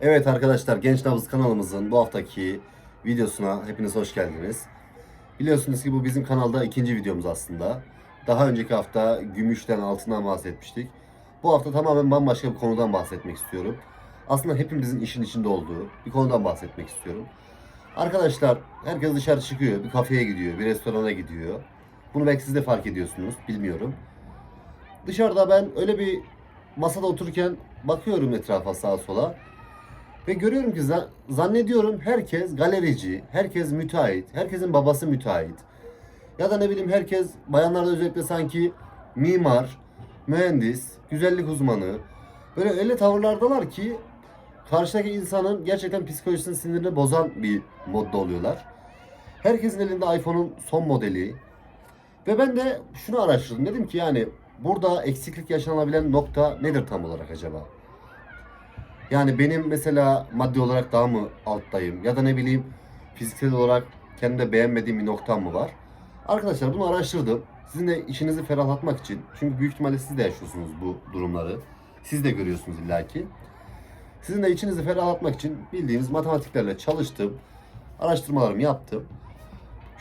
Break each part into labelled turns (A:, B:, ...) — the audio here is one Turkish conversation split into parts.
A: Evet arkadaşlar Genç Nabız kanalımızın bu haftaki videosuna hepiniz hoş geldiniz. Biliyorsunuz ki bu bizim kanalda ikinci videomuz aslında. Daha önceki hafta gümüşten altından bahsetmiştik. Bu hafta tamamen bambaşka bir konudan bahsetmek istiyorum. Aslında hepimizin işin içinde olduğu bir konudan bahsetmek istiyorum. Arkadaşlar herkes dışarı çıkıyor, bir kafeye gidiyor, bir restorana gidiyor. Bunu belki siz de fark ediyorsunuz, bilmiyorum. Dışarıda ben öyle bir masada otururken bakıyorum etrafa sağa sola. Ve görüyorum ki za- zannediyorum herkes galerici, herkes müteahhit, herkesin babası müteahhit. Ya da ne bileyim herkes bayanlarda özellikle sanki mimar, mühendis, güzellik uzmanı. Böyle öyle tavırlardalar ki karşıdaki insanın gerçekten psikolojisini sinirini bozan bir modda oluyorlar. Herkesin elinde iPhone'un son modeli. Ve ben de şunu araştırdım. Dedim ki yani burada eksiklik yaşanabilen nokta nedir tam olarak acaba? Yani benim mesela maddi olarak daha mı alttayım ya da ne bileyim fiziksel olarak kendimde beğenmediğim bir noktam mı var? Arkadaşlar bunu araştırdım. Sizin de işinizi ferahlatmak için. Çünkü büyük ihtimalle siz de yaşıyorsunuz bu durumları. Siz de görüyorsunuz illaki. Sizin de içinizi ferahlatmak için bildiğiniz matematiklerle çalıştım. Araştırmalarımı yaptım.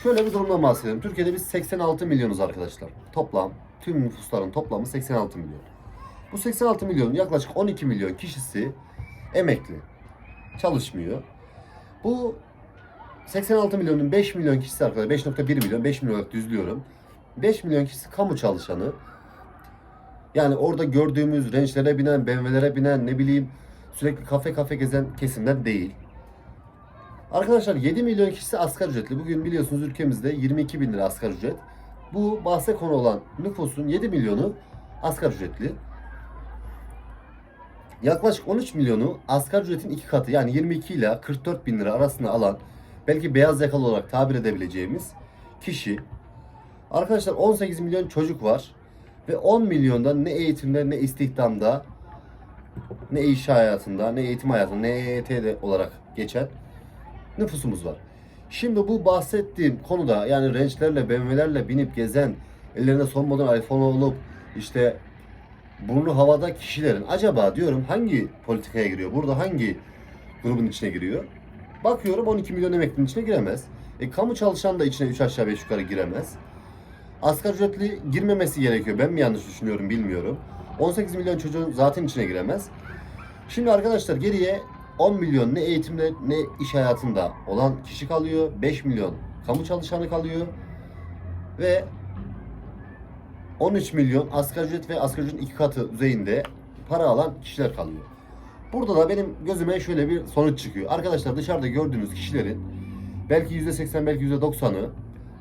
A: Şöyle bir durumdan bahsedelim. Türkiye'de biz 86 milyonuz arkadaşlar. Toplam tüm nüfusların toplamı 86 milyon. Bu 86 milyonun yaklaşık 12 milyon kişisi emekli. Çalışmıyor. Bu 86 milyonun 5 milyon kişisi arkadaşlar 5.1 milyon 5 milyon olarak düzlüyorum. 5 milyon kişisi kamu çalışanı. Yani orada gördüğümüz rençlere binen, BMW'lere binen ne bileyim sürekli kafe kafe gezen kesimler değil. Arkadaşlar 7 milyon kişisi asgari ücretli. Bugün biliyorsunuz ülkemizde 22 bin lira asgari ücret. Bu bahse konu olan nüfusun 7 milyonu asgari ücretli. Yaklaşık 13 milyonu asgari ücretin iki katı yani 22 ile 44 bin lira arasında alan belki beyaz yakalı olarak tabir edebileceğimiz kişi. Arkadaşlar 18 milyon çocuk var ve 10 milyonda ne eğitimde ne istihdamda ne iş hayatında ne eğitim hayatında ne EYT'de olarak geçen nüfusumuz var. Şimdi bu bahsettiğim konuda yani rençlerle, BMW'lerle binip gezen, ellerinde son model iPhone olup işte burnu havada kişilerin acaba diyorum hangi politikaya giriyor? Burada hangi grubun içine giriyor? Bakıyorum 12 milyon emeklinin içine giremez. E, kamu çalışan da içine 3 aşağı 5 yukarı giremez. Asgari ücretli girmemesi gerekiyor. Ben mi yanlış düşünüyorum bilmiyorum. 18 milyon çocuğun zaten içine giremez. Şimdi arkadaşlar geriye 10 milyon ne eğitimde ne iş hayatında olan kişi kalıyor. 5 milyon kamu çalışanı kalıyor. Ve 13 milyon asgari ücret ve asgari ücretin iki katı düzeyinde para alan kişiler kalıyor. Burada da benim gözüme şöyle bir sonuç çıkıyor. Arkadaşlar dışarıda gördüğünüz kişilerin belki %80 belki %90'ı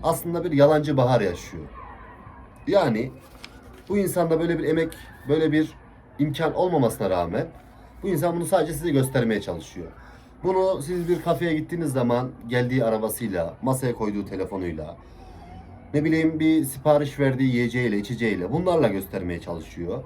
A: aslında bir yalancı bahar yaşıyor. Yani bu insanda böyle bir emek, böyle bir imkan olmamasına rağmen bu insan bunu sadece size göstermeye çalışıyor. Bunu siz bir kafeye gittiğiniz zaman geldiği arabasıyla, masaya koyduğu telefonuyla, ne bileyim bir sipariş verdiği yiyeceğiyle, içeceğiyle bunlarla göstermeye çalışıyor.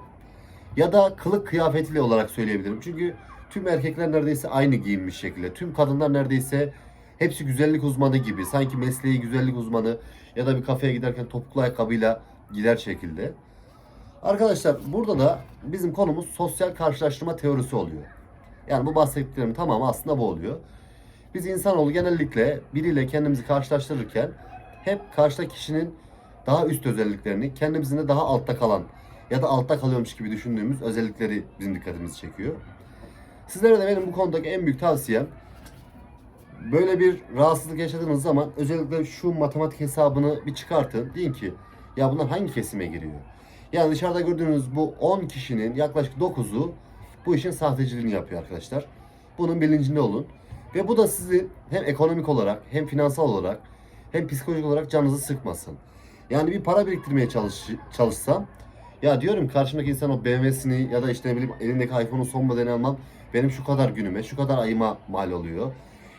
A: Ya da kılık kıyafetiyle olarak söyleyebilirim. Çünkü tüm erkekler neredeyse aynı giyinmiş şekilde. Tüm kadınlar neredeyse hepsi güzellik uzmanı gibi. Sanki mesleği güzellik uzmanı ya da bir kafeye giderken topuklu ayakkabıyla gider şekilde. Arkadaşlar burada da bizim konumuz sosyal karşılaştırma teorisi oluyor. Yani bu bahsettiklerim tamamı aslında bu oluyor. Biz insanoğlu genellikle biriyle kendimizi karşılaştırırken hep karşıdaki kişinin daha üst özelliklerini, kendimizin de daha altta kalan ya da altta kalıyormuş gibi düşündüğümüz özellikleri bizim dikkatimizi çekiyor. Sizlere de benim bu konudaki en büyük tavsiyem böyle bir rahatsızlık yaşadığınız zaman özellikle şu matematik hesabını bir çıkartın. Deyin ki ya bunlar hangi kesime giriyor? Yani dışarıda gördüğünüz bu 10 kişinin yaklaşık 9'u bu işin sahteciliğini yapıyor arkadaşlar. Bunun bilincinde olun. Ve bu da sizi hem ekonomik olarak hem finansal olarak hem psikolojik olarak canınızı sıkmasın. Yani bir para biriktirmeye çalış, çalışsam ya diyorum ki karşımdaki insan o BMW'sini ya da işte ne bileyim elindeki iPhone'un son modelini almam benim şu kadar günüme, şu kadar ayıma mal oluyor.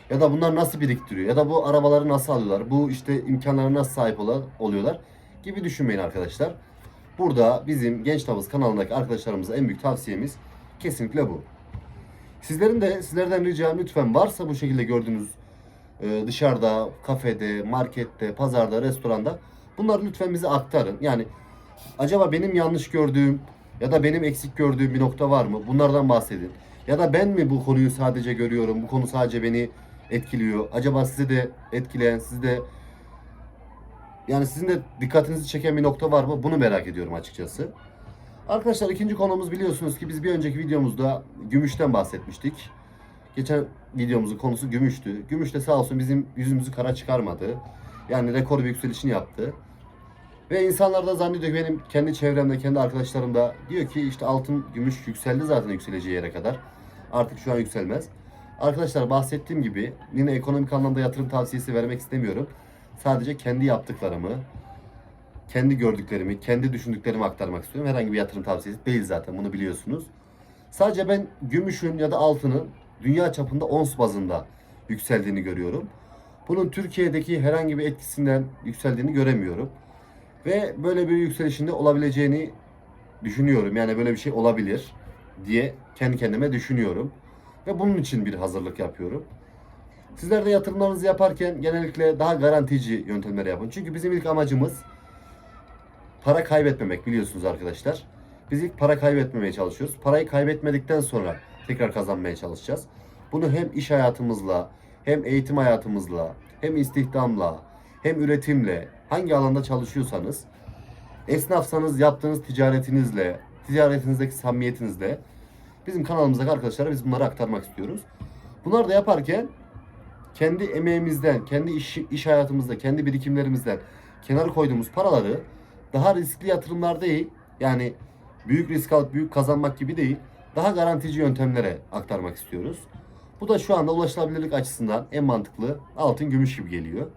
A: Ya da bunlar nasıl biriktiriyor? Ya da bu arabaları nasıl alıyorlar? Bu işte imkanlara nasıl sahip oluyorlar? Gibi düşünmeyin arkadaşlar. Burada bizim Genç Nabız kanalındaki arkadaşlarımıza en büyük tavsiyemiz kesinlikle bu. Sizlerin de sizlerden ricam lütfen varsa bu şekilde gördüğünüz e, dışarıda, kafede, markette, pazarda, restoranda bunları lütfen bize aktarın. Yani acaba benim yanlış gördüğüm ya da benim eksik gördüğüm bir nokta var mı? Bunlardan bahsedin. Ya da ben mi bu konuyu sadece görüyorum, bu konu sadece beni etkiliyor. Acaba sizi de etkileyen, sizi de yani sizin de dikkatinizi çeken bir nokta var mı? Bunu merak ediyorum açıkçası. Arkadaşlar ikinci konumuz biliyorsunuz ki biz bir önceki videomuzda gümüşten bahsetmiştik. Geçen videomuzun konusu gümüştü. Gümüş de sağ olsun bizim yüzümüzü kara çıkarmadı. Yani rekor bir yükselişini yaptı. Ve insanlar da zannediyor ki benim kendi çevremde, kendi arkadaşlarım da diyor ki işte altın, gümüş yükseldi zaten yükseleceği yere kadar. Artık şu an yükselmez. Arkadaşlar bahsettiğim gibi yine ekonomik anlamda yatırım tavsiyesi vermek istemiyorum. Sadece kendi yaptıklarımı, kendi gördüklerimi, kendi düşündüklerimi aktarmak istiyorum. Herhangi bir yatırım tavsiyesi değil zaten bunu biliyorsunuz. Sadece ben gümüşün ya da altının dünya çapında ons bazında yükseldiğini görüyorum. Bunun Türkiye'deki herhangi bir etkisinden yükseldiğini göremiyorum. Ve böyle bir yükselişinde olabileceğini düşünüyorum. Yani böyle bir şey olabilir diye kendi kendime düşünüyorum. Ve bunun için bir hazırlık yapıyorum. Sizler de yatırımlarınızı yaparken genellikle daha garantici yöntemleri yapın. Çünkü bizim ilk amacımız para kaybetmemek biliyorsunuz arkadaşlar. Biz ilk para kaybetmemeye çalışıyoruz. Parayı kaybetmedikten sonra tekrar kazanmaya çalışacağız. Bunu hem iş hayatımızla, hem eğitim hayatımızla, hem istihdamla, hem üretimle, hangi alanda çalışıyorsanız, esnafsanız yaptığınız ticaretinizle, ticaretinizdeki samimiyetinizle bizim kanalımızdaki arkadaşlara biz bunları aktarmak istiyoruz. Bunları da yaparken kendi emeğimizden, kendi iş, iş hayatımızda, kendi birikimlerimizden kenara koyduğumuz paraları daha riskli yatırımlar değil, yani büyük risk alıp büyük kazanmak gibi değil, daha garantici yöntemlere aktarmak istiyoruz. Bu da şu anda ulaşılabilirlik açısından en mantıklı altın gümüş gibi geliyor.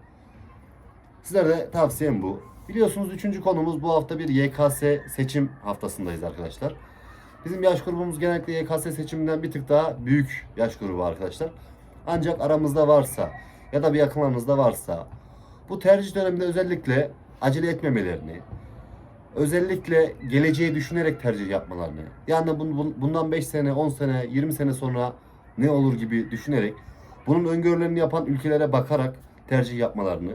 A: Sizlere de tavsiyem bu. Biliyorsunuz üçüncü konumuz bu hafta bir YKS seçim haftasındayız arkadaşlar. Bizim yaş grubumuz genellikle YKS seçiminden bir tık daha büyük yaş grubu arkadaşlar. Ancak aramızda varsa ya da bir yakınlarınızda varsa bu tercih döneminde özellikle acele etmemelerini, özellikle geleceği düşünerek tercih yapmalarını, yani bun- bun- bundan 5 sene, 10 sene, 20 sene sonra ne olur gibi düşünerek, bunun öngörülerini yapan ülkelere bakarak tercih yapmalarını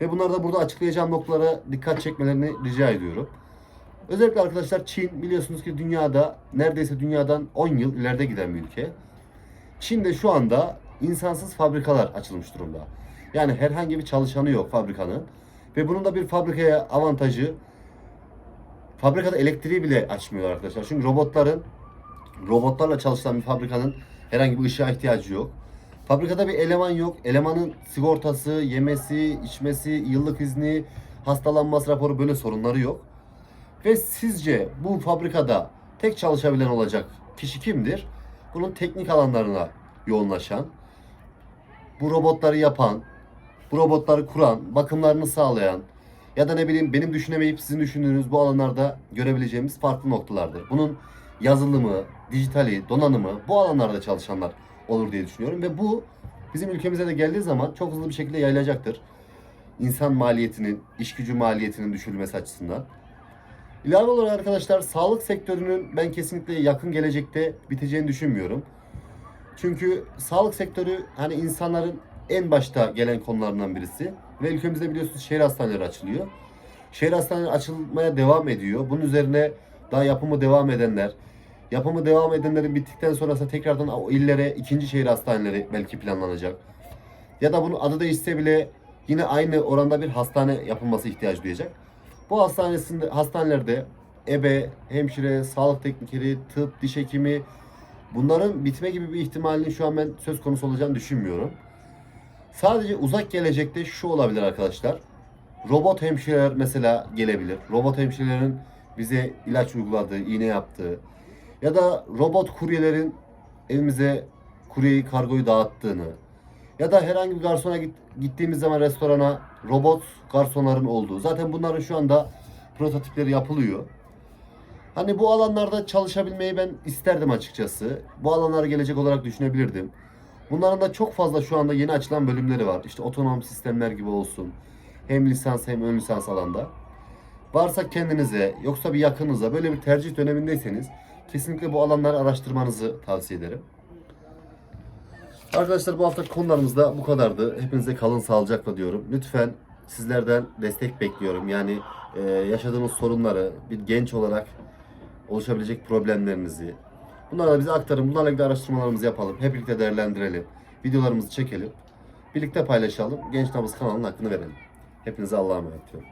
A: ve bunları da burada açıklayacağım noktalara dikkat çekmelerini rica ediyorum. Özellikle arkadaşlar Çin biliyorsunuz ki dünyada neredeyse dünyadan 10 yıl ileride giden bir ülke. Çin'de şu anda insansız fabrikalar açılmış durumda. Yani herhangi bir çalışanı yok fabrikanın. Ve bunun da bir fabrikaya avantajı fabrikada elektriği bile açmıyor arkadaşlar. Çünkü robotların robotlarla çalışan bir fabrikanın herhangi bir ışığa ihtiyacı yok. Fabrikada bir eleman yok. Elemanın sigortası, yemesi, içmesi, yıllık izni, hastalanması raporu böyle sorunları yok. Ve sizce bu fabrikada tek çalışabilen olacak kişi kimdir? Bunun teknik alanlarına yoğunlaşan, bu robotları yapan, bu robotları kuran, bakımlarını sağlayan ya da ne bileyim benim düşünemeyip sizin düşündüğünüz bu alanlarda görebileceğimiz farklı noktalardır. Bunun yazılımı, dijitali, donanımı bu alanlarda çalışanlar olur diye düşünüyorum ve bu bizim ülkemize de geldiği zaman çok hızlı bir şekilde yayılacaktır. İnsan maliyetinin, iş gücü maliyetinin düşürülmesi açısından. İlave olarak arkadaşlar sağlık sektörünün ben kesinlikle yakın gelecekte biteceğini düşünmüyorum. Çünkü sağlık sektörü hani insanların en başta gelen konularından birisi. Ve ülkemizde biliyorsunuz şehir hastaneleri açılıyor. Şehir hastaneleri açılmaya devam ediyor. Bunun üzerine daha yapımı devam edenler, yapımı devam edenlerin bittikten sonrası tekrardan o illere ikinci şehir hastaneleri belki planlanacak. Ya da bunun adı değişse bile yine aynı oranda bir hastane yapılması ihtiyaç duyacak. Bu hastanesinde, hastanelerde ebe, hemşire, sağlık teknikeri, tıp, diş hekimi bunların bitme gibi bir ihtimalinin şu an ben söz konusu olacağını düşünmüyorum. Sadece uzak gelecekte şu olabilir arkadaşlar. Robot hemşireler mesela gelebilir. Robot hemşirelerin bize ilaç uyguladığı, iğne yaptığı ya da robot kuryelerin evimize kuryeyi, kargoyu dağıttığını ya da herhangi bir garsona git, gittiğimiz zaman restorana robot garsonların olduğu. Zaten bunların şu anda prototipleri yapılıyor. Hani bu alanlarda çalışabilmeyi ben isterdim açıkçası. Bu alanlara gelecek olarak düşünebilirdim. Bunların da çok fazla şu anda yeni açılan bölümleri var. İşte otonom sistemler gibi olsun. Hem lisans hem ön lisans alanda. Varsa kendinize yoksa bir yakınıza böyle bir tercih dönemindeyseniz kesinlikle bu alanları araştırmanızı tavsiye ederim. Arkadaşlar bu hafta konularımız da bu kadardı. Hepinize kalın sağlıcakla diyorum. Lütfen sizlerden destek bekliyorum. Yani e, yaşadığınız sorunları bir genç olarak oluşabilecek problemlerinizi Bunları da bize aktarın. Bunlarla ilgili araştırmalarımızı yapalım. Hep birlikte değerlendirelim. Videolarımızı çekelim. Birlikte paylaşalım. Genç Nabız kanalının hakkını verelim. Hepinize Allah'a emanet ediyorum.